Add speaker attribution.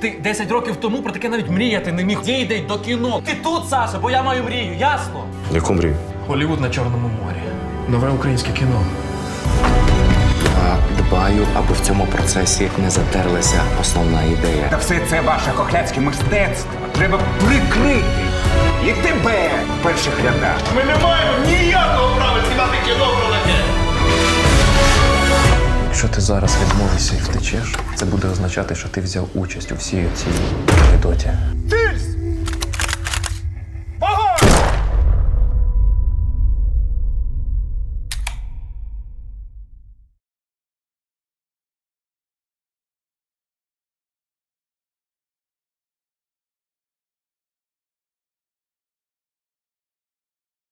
Speaker 1: Ти 10 років тому про таке навіть мріяти не міг. Дійди до кіно. Ти тут, Саша, бо я маю мрію, ясно?
Speaker 2: Яку мрію?
Speaker 1: Голівуд на Чорному морі. Нове українське кіно.
Speaker 3: Я дбаю, аби в цьому процесі не затерлася основна ідея.
Speaker 4: Та все це ваше кохляцьке мистецтво. Треба прикрити. І тебе в перших рядах.
Speaker 5: Ми не маємо ніякого
Speaker 2: Якщо ти зараз відмовишся і втечеш, це буде означати, що ти взяв участь у всій цій анекдоті.
Speaker 4: Ти